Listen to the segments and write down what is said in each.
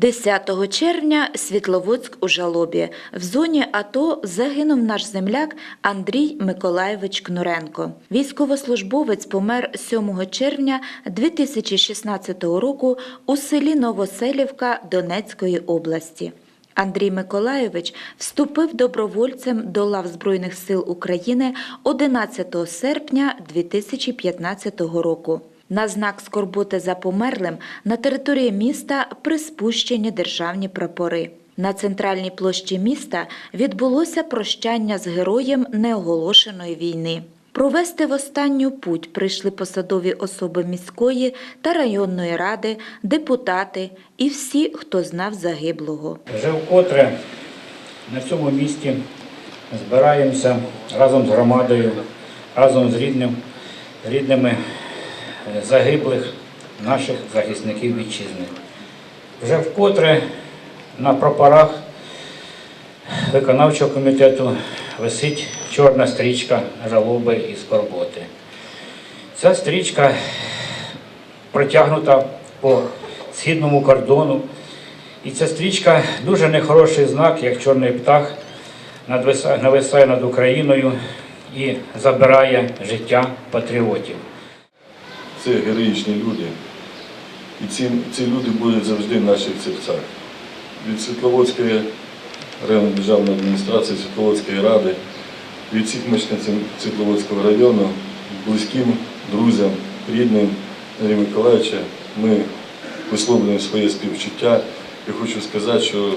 10 червня Світловодськ у жалобі. В зоні АТО загинув наш земляк Андрій Миколаєвич Кнуренко. Військовослужбовець помер 7 червня 2016 року у селі Новоселівка Донецької області. Андрій Миколайович вступив добровольцем до лав Збройних сил України 11 серпня 2015 року. На знак скорботи за померлим на території міста приспущені державні прапори. На центральній площі міста відбулося прощання з героєм неоголошеної війни. Провести в останню путь прийшли посадові особи міської та районної ради, депутати і всі, хто знав загиблого. Вже вкотре на цьому місці збираємося разом з громадою, разом з рідним, рідними загиблих наших захисників вітчизни. Вже вкотре на прапорах виконавчого комітету висить чорна стрічка жалоби і скорботи. Ця стрічка протягнута по східному кордону. І ця стрічка дуже нехороший знак, як чорний птах нависає над Україною і забирає життя патріотів. Це героїчні люди. І ці, ці люди будуть завжди в наших серцях. Від Світловодської районної державної адміністрації, Світловодської ради, від всіх мешканців Світловодського району, близьким, друзям, рідним Андрія Миколаївича ми висловлюємо своє співчуття. Я хочу сказати, що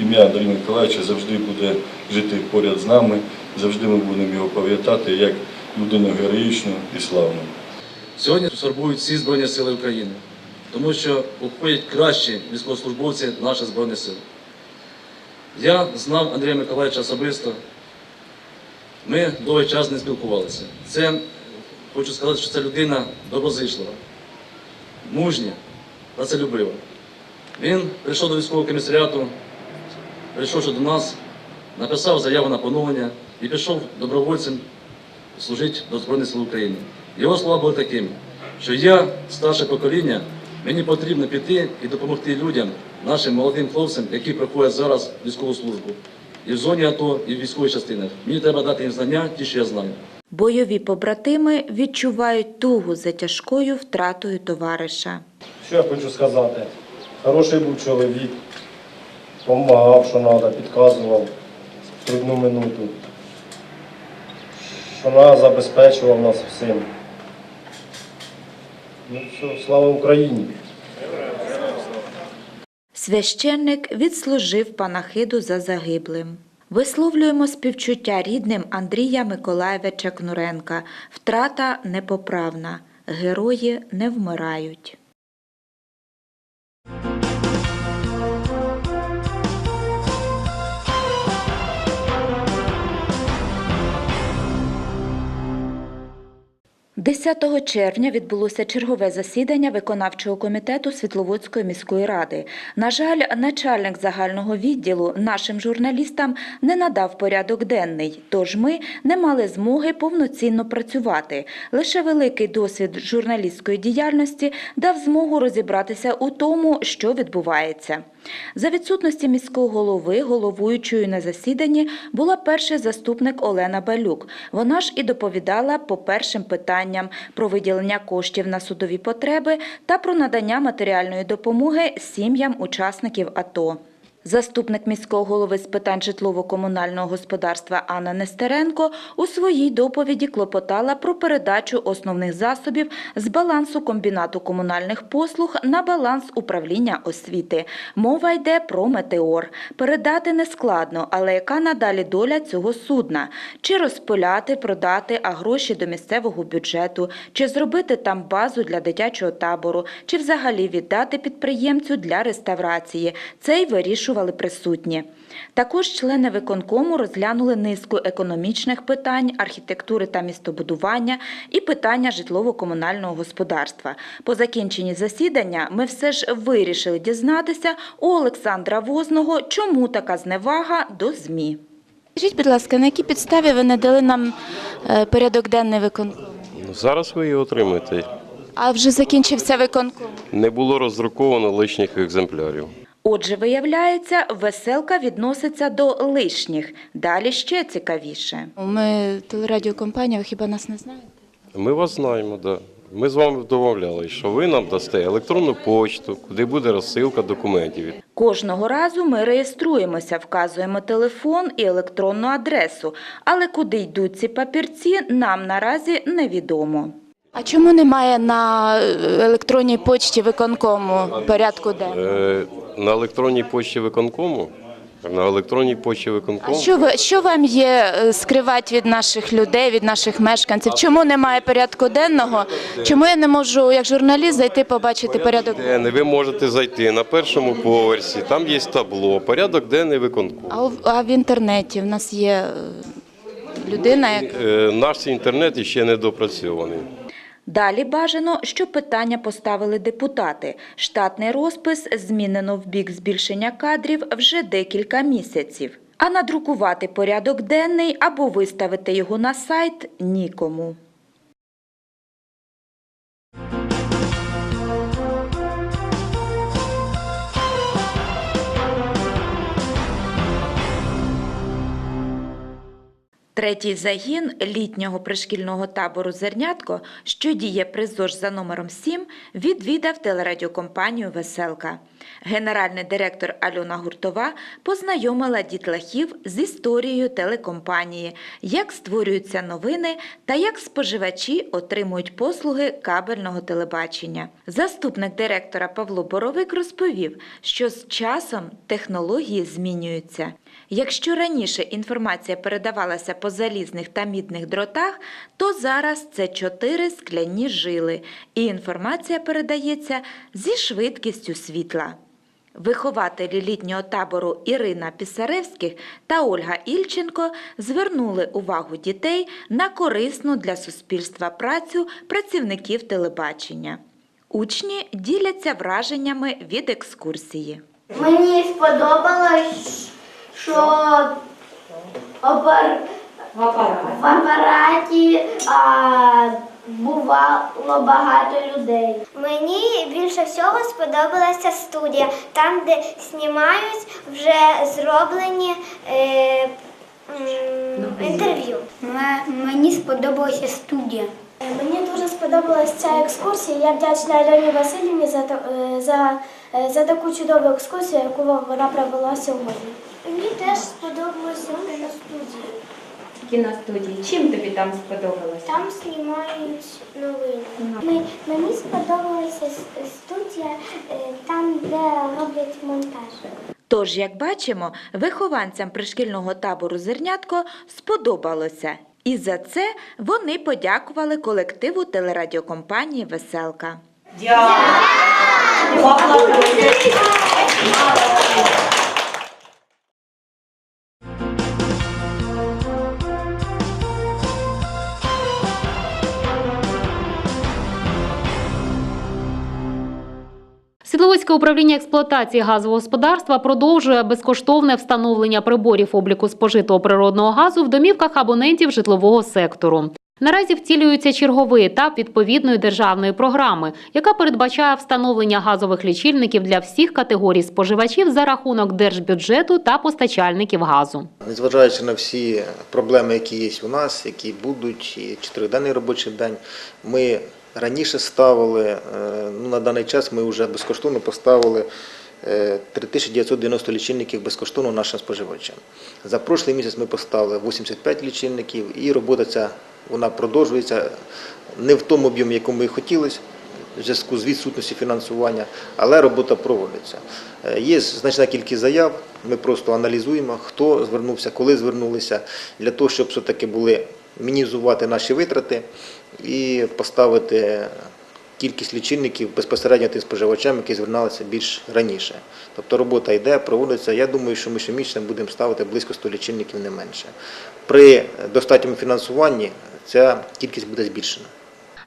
ім'я Андрія Миколаївича завжди буде жити поряд з нами, завжди ми будемо його пам'ятати як людину героїчну і славну. Сьогодні турбують всі Збройні Сили України, тому що уходять кращі військовослужбовці наших Збройних сил. Я знав Андрія Миколаївича особисто. Ми довгий час не спілкувалися. Це хочу сказати, що це людина доброзичлива, мужня, працелюбива. Він прийшов до військового комісаріату, прийшовши до нас, написав заяву на поновлення і пішов добровольцем служити до Збройних сил України. Його слова були такими, що я, старше покоління, мені потрібно піти і допомогти людям, нашим молодим хлопцям, які проходять зараз військову службу. І в зоні АТО, і в військових частинах. Мені треба дати їм знання, ті, що я знаю. Бойові побратими відчувають тугу за тяжкою втратою товариша. Що я хочу сказати? Хороший був чоловік, допомагав, що треба, підказував в трудну минуту. Що нас забезпечував нас всім. Ну все, слава Україні! Священник відслужив панахиду за загиблим. Висловлюємо співчуття рідним Андрія Миколаєвича Кнуренка. Втрата непоправна. Герої не вмирають. Десятого червня відбулося чергове засідання виконавчого комітету Світловодської міської ради. На жаль, начальник загального відділу нашим журналістам не надав порядок денний, тож ми не мали змоги повноцінно працювати. Лише великий досвід журналістської діяльності дав змогу розібратися у тому, що відбувається. За відсутності міського голови головуючою на засіданні була перший заступник Олена Балюк. Вона ж і доповідала по першим питанням про виділення коштів на судові потреби та про надання матеріальної допомоги сім'ям учасників АТО. Заступник міського голови з питань житлово-комунального господарства Анна Нестеренко у своїй доповіді клопотала про передачу основних засобів з балансу комбінату комунальних послуг на баланс управління освіти. Мова йде про метеор. Передати не складно, але яка надалі доля цього судна? Чи розпиляти, продати, а гроші до місцевого бюджету, чи зробити там базу для дитячого табору, чи взагалі віддати підприємцю для реставрації? Це й вирішували присутні. Також члени виконкому розглянули низку економічних питань, архітектури та містобудування і питання житлово-комунального господарства. По закінченні засідання ми все ж вирішили дізнатися у Олександра Возного, чому така зневага до ЗМІ. Скажіть, будь ласка, на якій підставі ви не дали нам е, порядок денний виконкому? Ну, Зараз ви її отримаєте. А вже закінчився виконком. Не було роздруковано лишніх екземплярів. Отже, виявляється, веселка відноситься до лишніх. Далі ще цікавіше. Ми телерадіокомпанія, ви хіба нас не знаєте? Ми вас знаємо, да. Ми з вами домовлялися, що ви нам дасте електронну почту, куди буде розсилка документів. Кожного разу ми реєструємося, вказуємо телефон і електронну адресу, але куди йдуть ці папірці, нам наразі невідомо. А чому немає на е, електронній почті виконкому порядку денного? Е, на електронній почті виконкому, на електронній почті А виконкому. що ви що вам є е, скривати від наших людей, від наших мешканців? Чому немає порядку денного? Чому я не можу, як журналіст, зайти побачити порядок? денний ви можете зайти на першому поверсі, там є табло, порядок денний виконкому. А, в- а в інтернеті в нас є е, людина, яка Е, наш інтернет ще не допрацьований. Далі бажано, щоб питання поставили депутати. Штатний розпис змінено в бік збільшення кадрів вже декілька місяців. А надрукувати порядок денний або виставити його на сайт нікому. Третій загін літнього пришкільного табору Зернятко, що діє при ЗОЖ за номером 7, відвідав телерадіокомпанію Веселка. Генеральний директор Альона Гуртова познайомила дітлахів з історією телекомпанії, як створюються новини та як споживачі отримують послуги кабельного телебачення. Заступник директора Павло Боровик розповів, що з часом технології змінюються. Якщо раніше інформація передавалася по залізних та мідних дротах, то зараз це чотири скляні жили, і інформація передається зі швидкістю світла. Вихователі літнього табору Ірина Пісаревських та Ольга Ільченко звернули увагу дітей на корисну для суспільства працю працівників телебачення. Учні діляться враженнями від екскурсії. Мені сподобалось, що опер... в апараті а, бувало багато людей. Мені більше всього сподобалася студія, там, де знімають вже зроблені е, м, інтерв'ю. Мені сподобалася студія. Мені дуже сподобалася ця екскурсія. Я вдячна Альоні Васильівні за, та- е, за, е, за таку чудову екскурсію, яку вона провела сьогодні. Мені теж сподобалося на студії. Кіностудії. Чим тобі там сподобалось? Там знімають новини. Мені сподобалася студія е, там, де роблять монтаж. Тож, як бачимо, вихованцям пришкільного табору Зернятко сподобалося. І за це вони подякували колективу телерадіокомпанії Веселка. Світловодське управління експлуатації газового господарства продовжує безкоштовне встановлення приборів обліку спожитого природного газу в домівках абонентів житлового сектору. Наразі втілюється черговий етап відповідної державної програми, яка передбачає встановлення газових лічильників для всіх категорій споживачів за рахунок держбюджету та постачальників газу. Незважаючи на всі проблеми, які є у нас, які будуть, і чотириденний робочий день, ми раніше ставили, е, ну на даний час ми вже безкоштовно поставили е, 3990 лічильників безкоштовно нашим споживачам. За прошлий місяць ми поставили 85 лічильників і робота ця вона продовжується не в тому об'ємі, якому ми хотілося, в зв'язку з відсутністю фінансування, але робота проводиться. Е, Є значна кількість заяв, ми просто аналізуємо, хто звернувся, коли звернулися, для того, щоб все-таки були мінімізувати наші витрати і поставити кількість лічильників безпосередньо тим споживачам, які звернулися більш раніше. Тобто робота йде, проводиться. Я думаю, що ми щомісячно будемо ставити близько 100 лічильників не менше. При достатньому фінансуванні ця кількість буде збільшена.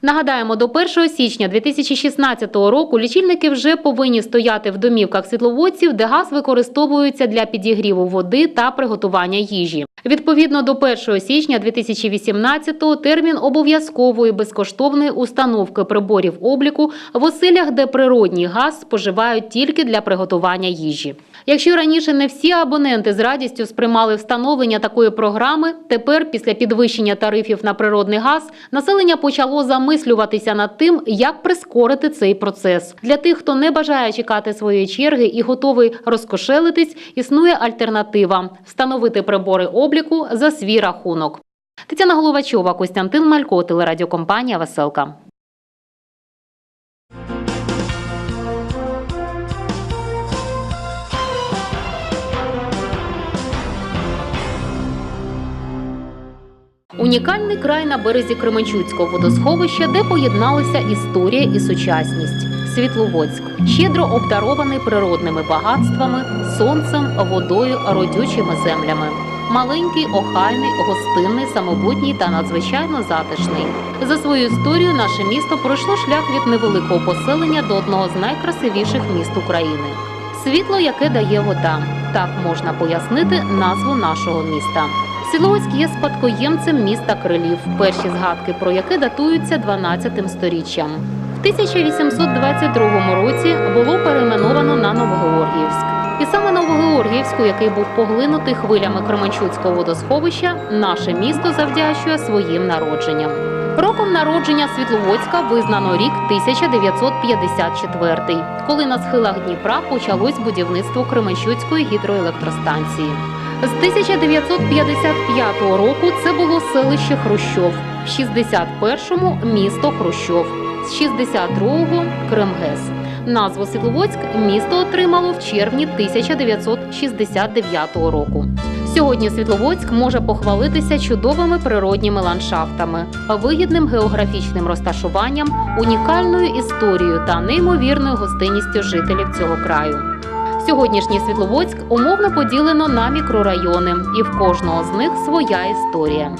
Нагадаємо, до 1 січня 2016 року лічильники вже повинні стояти в домівках світловодців, де газ використовується для підігріву води та приготування їжі. Відповідно до 1 січня 2018-го термін обов'язкової безкоштовної установки приборів обліку в оселях, де природній газ споживають тільки для приготування їжі. Якщо раніше не всі абоненти з радістю сприймали встановлення такої програми, тепер, після підвищення тарифів на природний газ, населення почало замислюватися над тим, як прискорити цей процес. Для тих, хто не бажає чекати своєї черги і готовий розкошелитись, існує альтернатива встановити прибори обліку за свій рахунок. Тетяна Головачова, Костянтин Малько, телерадіокомпанія Веселка. Унікальний край на березі Кременчуцького водосховища, де поєдналися історія і сучасність. Світловодськ щедро обдарований природними багатствами, сонцем, водою, родючими землями. Маленький, охайний, гостинний, самобутній та надзвичайно затишний. За свою історію наше місто пройшло шлях від невеликого поселення до одного з найкрасивіших міст України. Світло, яке дає вода. Так можна пояснити назву нашого міста. Світловодськ є спадкоємцем міста Крилів, перші згадки про яке датуються 12 сторіччям. В 1822 році було перейменовано на Новогеоргіївськ. І саме Новогеоргіївську, який був поглинутий хвилями Кременчуцького водосховища, наше місто завдячує своїм народженням. Роком народження Світловодська визнано рік 1954, коли на схилах Дніпра почалось будівництво Кременчуцької гідроелектростанції. З 1955 року це було селище Хрущов, в 61-му місто Хрущов, з 62-го Кремгес. Назву Світловодськ місто отримало в червні 1969 року. Сьогодні Світловодськ може похвалитися чудовими природніми ландшафтами, вигідним географічним розташуванням, унікальною історією та неймовірною гостинністю жителів цього краю. Сьогоднішній Світловодськ умовно поділено на мікрорайони, і в кожного з них своя історія.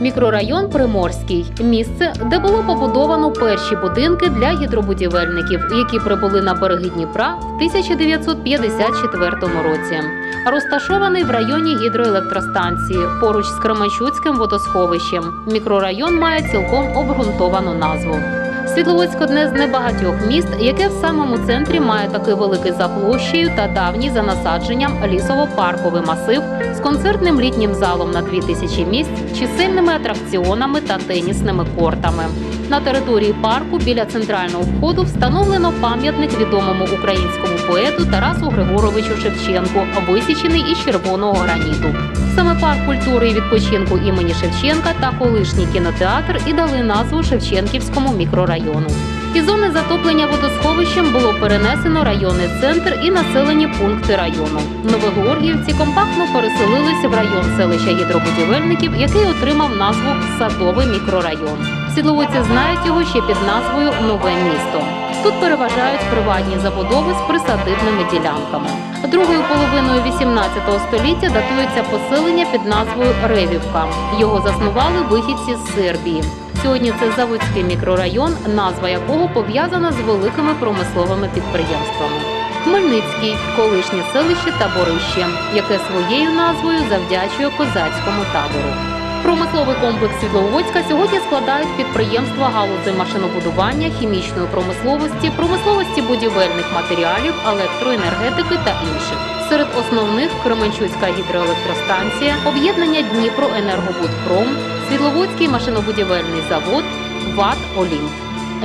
Мікрорайон Приморський місце, де було побудовано перші будинки для гідробудівельників, які прибули на береги Дніпра в 1954 році. Розташований в районі гідроелектростанції поруч з Кременчуцьким водосховищем. Мікрорайон має цілком обґрунтовану назву. Світловодськ одне з небагатьох міст, яке в самому центрі має такий великий за площею та давній за насадженням лісово-парковий масив з концертним літнім залом на 2000 місць, чисельними атракціонами та тенісними кортами. На території парку біля центрального входу встановлено пам'ятник відомому українському поету Тарасу Григоровичу Шевченку, висічений із червоного граніту. Саме парк культури і відпочинку імені Шевченка та колишній кінотеатр і дали назву Шевченківському мікрорайону. Із зони затоплення водосховищем було перенесено районний центр і населені пункти району. Новогеоргіївці компактно переселилися в район селища гідробудівельників, який отримав назву Садовий мікрорайон. Сідловиці знають його ще під назвою Нове місто. Тут переважають приватні забудови з присадибними ділянками. Другою половиною 18 століття датується поселення під назвою Ревівка. Його заснували вихідці з Сербії. Сьогодні це Заводський мікрорайон, назва якого пов'язана з великими промисловими підприємствами. Хмельницький колишнє селище та Борище, яке своєю назвою завдячує козацькому табору. Промисловий комплекс Світловодська сьогодні складають підприємства галузей машинобудування, хімічної промисловості, промисловості будівельних матеріалів, електроенергетики та інших. Серед основних Кременчуцька гідроелектростанція, об'єднання Дніпроенергобудпром, Світловодський машинобудівельний завод, ВАТ Олімп.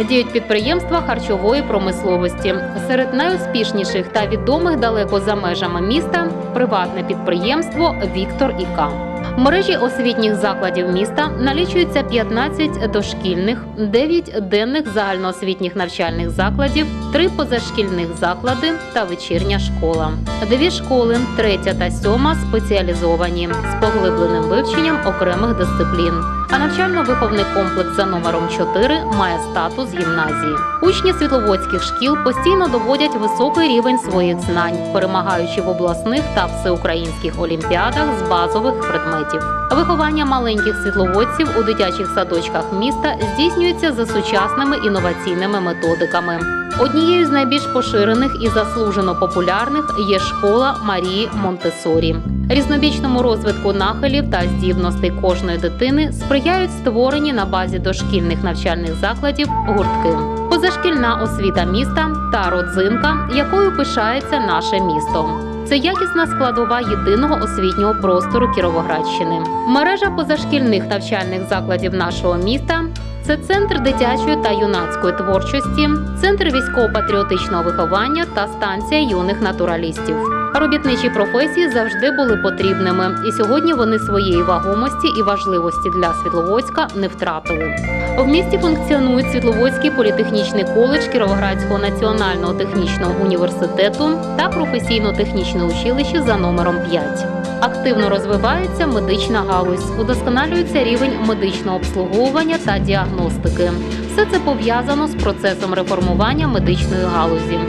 Діють підприємства харчової промисловості. Серед найуспішніших та відомих далеко за межами міста приватне підприємство Віктор і К. Мережі освітніх закладів міста налічується 15 дошкільних, 9 денних загальноосвітніх навчальних закладів, 3 позашкільних заклади та вечірня школа. Дві школи, третя та сьома спеціалізовані з поглибленим вивченням окремих дисциплін. А навчально-виховний комплекс за номером 4 має статус гімназії. Учні світловодських шкіл постійно доводять високий рівень своїх знань, перемагаючи в обласних та всеукраїнських олімпіадах з базових предметів. Виховання маленьких світловодців у дитячих садочках міста здійснюється за сучасними інноваційними методиками. Однією з найбільш поширених і заслужено популярних є школа Марії Монтесорі. Різнобічному розвитку нахилів та здібностей кожної дитини сприяють створені на базі дошкільних навчальних закладів гуртки. Позашкільна освіта міста та родзинка, якою пишається наше місто. Це якісна складова єдиного освітнього простору Кіровоградщини. Мережа позашкільних навчальних закладів нашого міста це центр дитячої та юнацької творчості, центр військово-патріотичного виховання та станція юних натуралістів. Робітничі професії завжди були потрібними, і сьогодні вони своєї вагомості і важливості для Світловодська не втратили. В місті функціонують Світловодський політехнічний коледж Кіровоградського національного технічного університету та професійно-технічне училище за номером 5. Активно розвивається медична галузь, удосконалюється рівень медичного обслуговування та діагностики. Все це пов'язано з процесом реформування медичної галузі.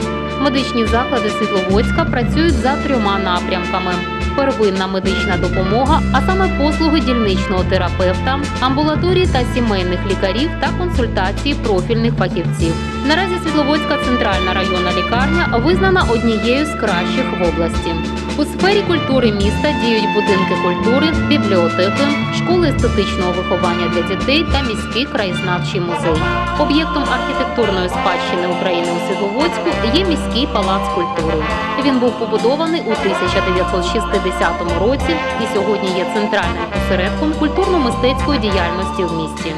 Медичні заклади Світловодська працюють за трьома напрямками: первинна медична допомога, а саме послуги дільничного терапевта, амбулаторії та сімейних лікарів та консультації профільних фахівців. Наразі Світловодська центральна районна лікарня визнана однією з кращих в області. У сфері культури міста діють будинки культури, бібліотеки, школи естетичного виховання для дітей та міський краєзнавчий музей. Об'єктом архітектурної спадщини України у Світловодську є міський палац культури. Він був побудований у 1960 році і сьогодні є центральним осередком культурно-мистецької діяльності в місті.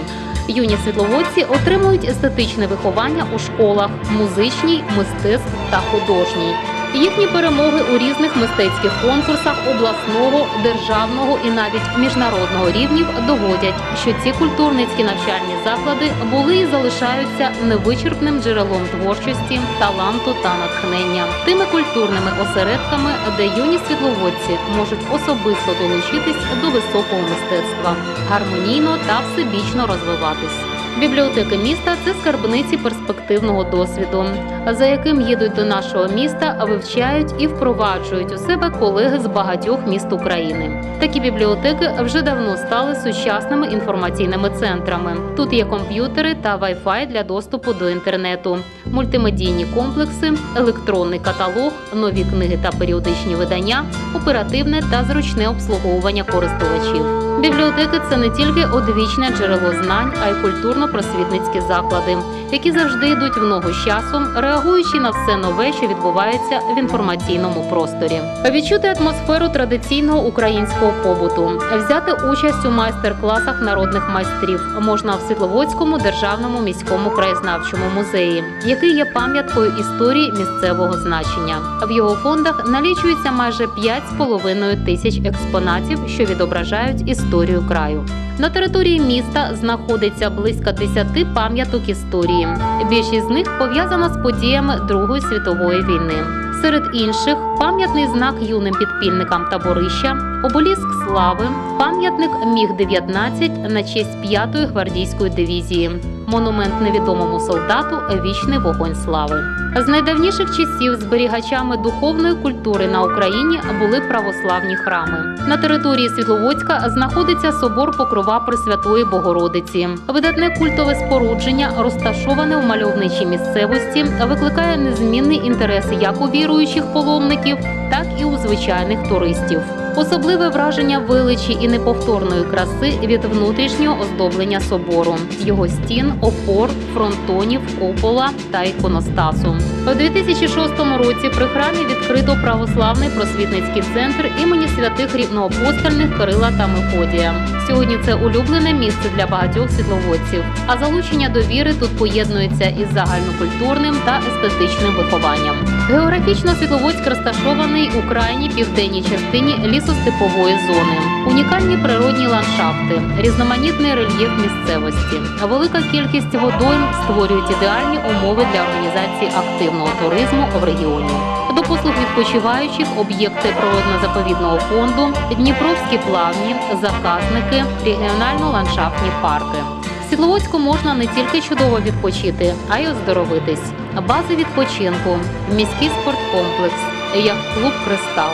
Юні світловодці отримують естетичне виховання у школах, музичній, мистецтв та художній. Їхні перемоги у різних мистецьких конкурсах обласного, державного і навіть міжнародного рівнів доводять, що ці культурницькі навчальні заклади були і залишаються невичерпним джерелом творчості, таланту та натхнення, тими культурними осередками, де юні світловодці можуть особисто долучитись до високого мистецтва, гармонійно та всебічно розвиватись. Бібліотеки міста це скарбниці перспективного досвіду, за яким їдуть до нашого міста, вивчають і впроваджують у себе колеги з багатьох міст України. Такі бібліотеки вже давно стали сучасними інформаційними центрами. Тут є комп'ютери та Wi-Fi для доступу до інтернету, мультимедійні комплекси, електронний каталог, нові книги та періодичні видання, оперативне та зручне обслуговування користувачів. Бібліотеки це не тільки одвічне джерело знань, а й культурно-просвітницькі заклади, які завжди йдуть в ногу з часом, реагуючи на все нове, що відбувається в інформаційному просторі. Відчути атмосферу традиційного українського побуту, взяти участь у майстер-класах народних майстрів можна в Світловодському державному міському краєзнавчому музеї, який є пам'яткою історії місцевого значення. В його фондах налічується майже 5,5 тисяч експонатів, що відображають історію краю. На території міста знаходиться близько 10 пам'яток історії. Більшість з них пов'язана з подіями Другої світової війни. Серед інших пам'ятний знак юним підпільникам таборища, обеліск слави, пам'ятник Міг 19 на честь 5-ї гвардійської дивізії, монумент невідомому солдату Вічний вогонь слави. З найдавніших часів зберігачами духовної культури на Україні були православні храми. На території Світловодська знаходиться собор Покрова Пресвятої Богородиці. Видатне культове спорудження, розташоване у мальовничій місцевості, викликає незмінний інтерес як у віруючих паломників, так і у звичайних туристів. Особливе враження величі і неповторної краси від внутрішнього оздоблення собору, його стін, опор, фронтонів, купола та іконостасу. У 2006 році при храмі відкрито православний просвітницький центр імені святих рівноапостольних Кирила та Мефодія. Сьогодні це улюблене місце для багатьох світловодців, а залучення до віри тут поєднується із загальнокультурним та естетичним вихованням. Географічно Світловодськ розташований у крайній південній частині лісостепової зони. Унікальні природні ландшафти, різноманітний рельєф місцевості, велика кількість водойм створюють ідеальні умови для організації активного туризму в регіоні. До послуг відпочиваючих об'єкти природно-заповідного фонду, Дніпровські плавні, заказники, регіонально-ландшафтні парки. В Світловодську можна не тільки чудово відпочити, а й оздоровитись. Бази відпочинку, міський спорткомплекс, яхт-клуб Кристал,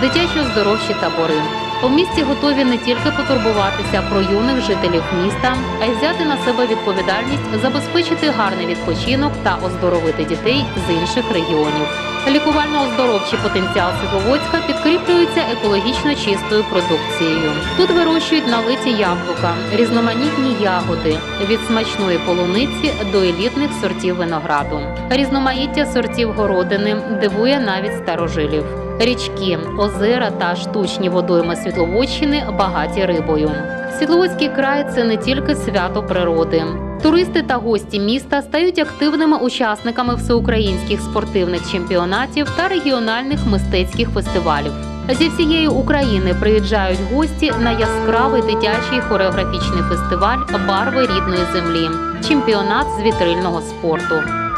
дитячі оздоровчі табори. У місті готові не тільки потурбуватися про юних жителів міста, а й взяти на себе відповідальність забезпечити гарний відпочинок та оздоровити дітей з інших регіонів. Лікувально-оздоровчий потенціал Світловодська підкріплюється екологічно чистою продукцією. Тут вирощують налиті яблука, різноманітні ягоди від смачної полуниці до елітних сортів винограду. Різноманіття сортів городини дивує навіть старожилів. Річки, озера та штучні водойми Світловодщини багаті рибою. Світловодський край це не тільки свято природи. Туристи та гості міста стають активними учасниками всеукраїнських спортивних чемпіонатів та регіональних мистецьких фестивалів. Зі всієї України приїжджають гості на яскравий дитячий хореографічний фестиваль Барви рідної землі, чемпіонат з вітрильного спорту.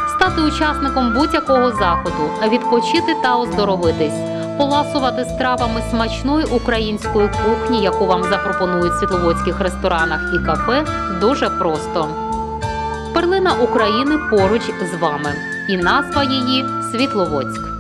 Стати учасником будь-якого заходу, відпочити та оздоровитись, поласувати стравами смачної української кухні, яку вам запропонують в світловодських ресторанах і кафе, дуже просто. Перлина України поруч з вами, і назва її Світловодськ.